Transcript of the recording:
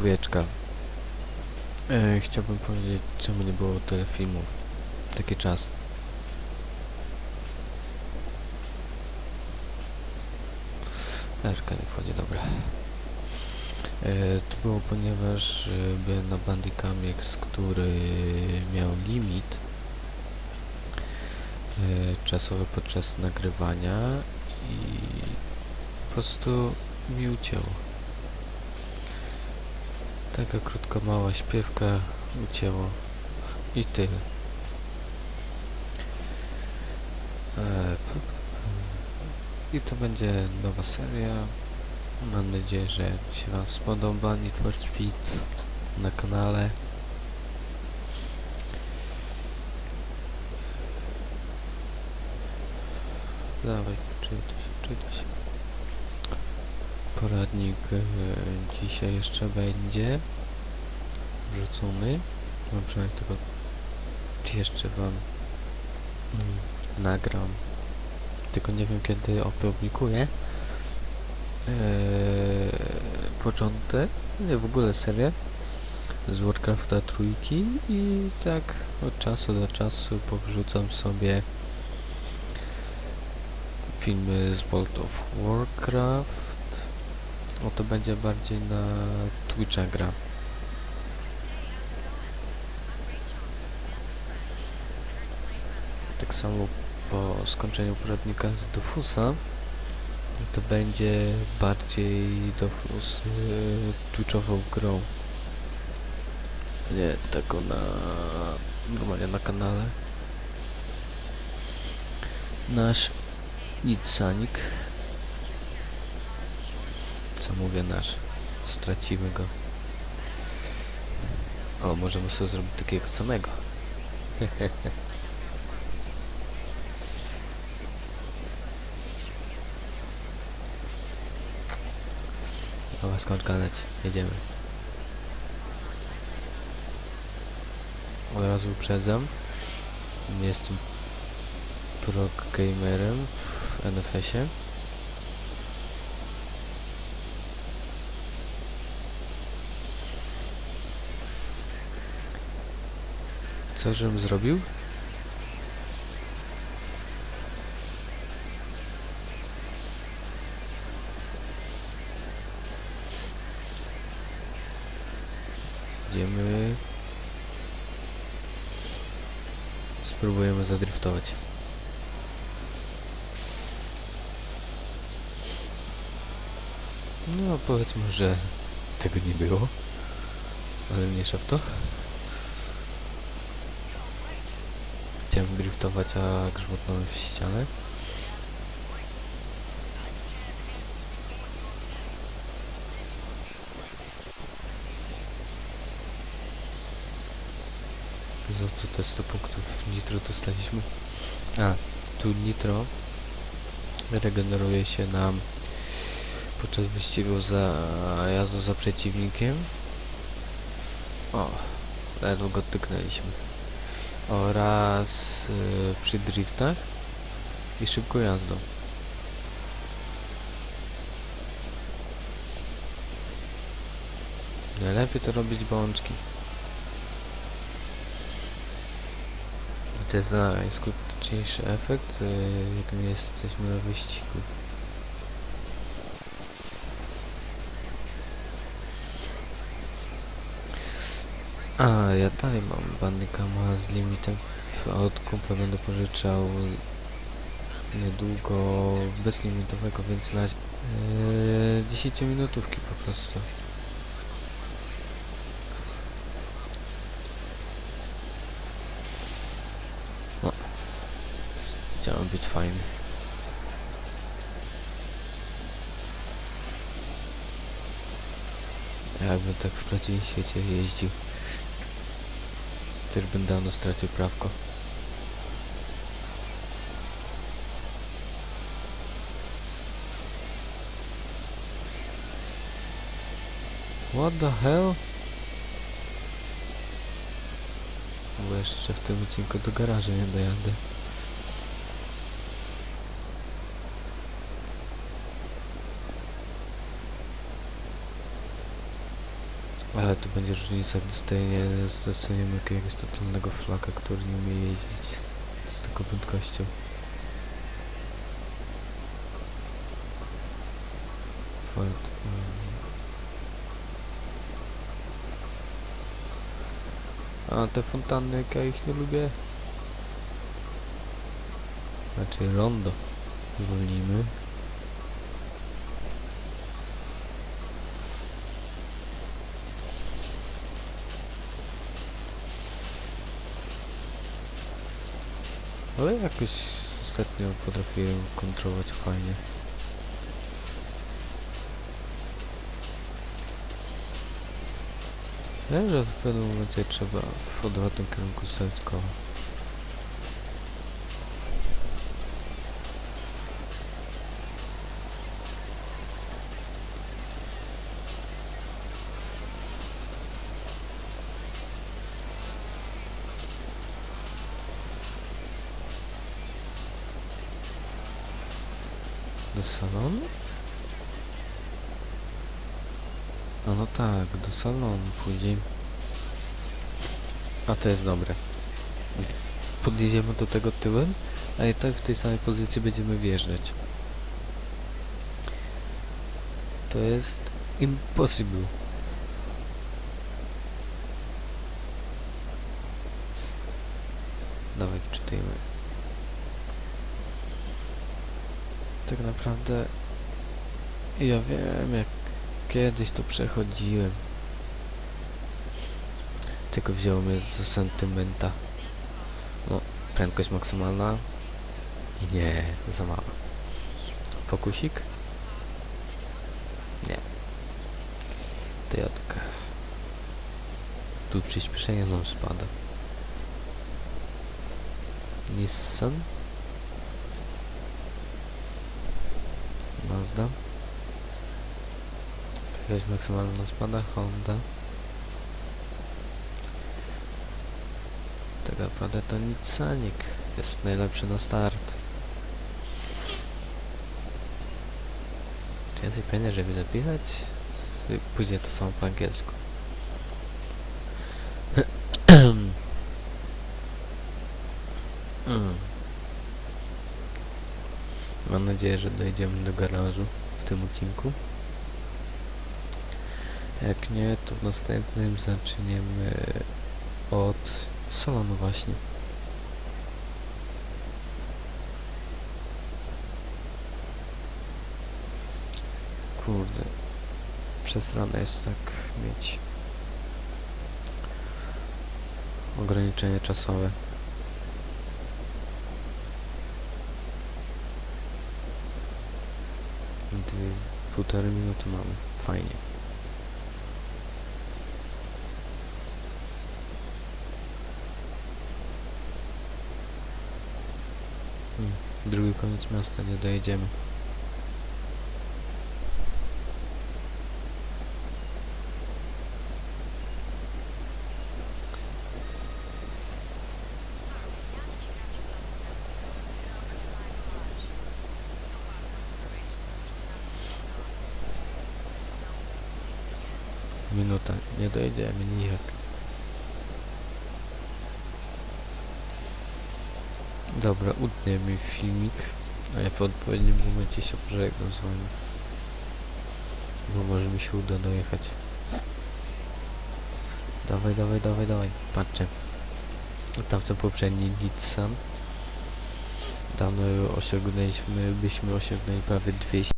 Dwójeczka. E, chciałbym powiedzieć, czemu nie było tyle filmów. Taki czas. Lerka nie wchodzi, dobra. E, to było ponieważ e, byłem na Bandicamix, który miał limit e, czasowy podczas nagrywania i po prostu mi ucięło. Taka krótka, mała śpiewka ucięło i tyle. E, I to będzie nowa seria. Mam nadzieję, że się Wam spodoba Need for Speed na kanale. Dawaj, wczytuj się, wczytuj się. Poradnik e, dzisiaj jeszcze będzie wrzucony. No przynajmniej tego jeszcze Wam mm, nagram. Tylko nie wiem kiedy opublikuję. Eee, początek, nie w ogóle serię z Warcrafta trójki i tak od czasu do czasu powrzucam sobie filmy z World of Warcraft. O to będzie bardziej na Twitcha gra. Tak samo po skończeniu poradnika z Dofusa to będzie bardziej Dofus yy, Twitchową grą. Nie tego na normalnie na kanale. Nasz Nitsanik. Co mówię nasz? Stracimy go. O, możemy sobie zrobić takiego samego. Dobra, skąd gadać? Jedziemy. Od razu uprzedzam. Jestem pro gamerem w NFS-ie. Co żebym zrobił? Idziemy. Spróbujemy zadriftować. No powiedzmy, że tego nie było. Ale mniejsza w to. Driftować, a grzmotnąłem w ścianę. Za co te 100 punktów nitro dostaliśmy? A, tu nitro regeneruje się nam podczas wyścigu za jazdą za przeciwnikiem. O, ledwo go tyknęliśmy. Oraz y, przy driftach i szybką jazdą. Najlepiej to robić bączki. To jest najskuteczniejszy efekt, y, jak my jesteśmy na wyścigu. A, ja dalej mam bandykama z limitem. Od kumpla będę pożyczał niedługo bezlimitowego, więc na yy, 10 minutówki po prostu. No. Chciałem być fajny. Jakbym tak w prawdziwym świecie jeździł. Też bym dawno stracił prawko. What the hell? Bo jeszcze w tym odcinku do garażu nie dojadę. Ale tu będzie różnica, gdy stajnie zdecydujemy jakiegoś totalnego flaka, który nie umie jeździć z taką prędkością. Ford. A te fontanny, jak ja ich nie lubię. Znaczy rondo. Zwolnijmy. Ale jakoś ostatnio potrafiłem kontrolować fajnie. Wiem, że w pewnym momencie trzeba w odwrotnym kierunku stawić koło. Do salonu? A no tak, do salonu później. A to jest dobre. Podjedziemy do tego tyłem, a i tak w tej samej pozycji będziemy wjeżdżać. To jest impossible. Dawaj, wczytujmy. Tak naprawdę ja wiem jak kiedyś to przechodziłem. Tylko wzięło mnie za sentymenta. No, prędkość maksymalna. Nie, za mała. Fokusik? Nie. Toyotka. Tu przyspieszenie znowu spada. Nissan? Mazda. Jakaś maksymalna spada, Honda. Tak naprawdę to Nissanik jest najlepszy na start. Czy sobie pewnie, żeby zapisać? Później to samo po angielsku. Mm. Mam nadzieję, że dojdziemy do garażu w tym odcinku. Jak nie, to w następnym zaczniemy od salonu właśnie. Kurde. Przesrane jest tak mieć ograniczenie czasowe. Półtorej minuty mamy. Fajnie. Hmm. Drugi koniec miasta, nie dojedziemy. Minuta, nie dojedziemy nijak. Dobra, utnie mi filmik, a ja w odpowiednim momencie się pożegnam z wami. Bo może mi się uda dojechać. Dawaj, dawaj, dawaj, dawaj. Patrzcie. Tamten poprzedni Nissan. Dawno osiągnęliśmy, byśmy osiągnęli prawie 200.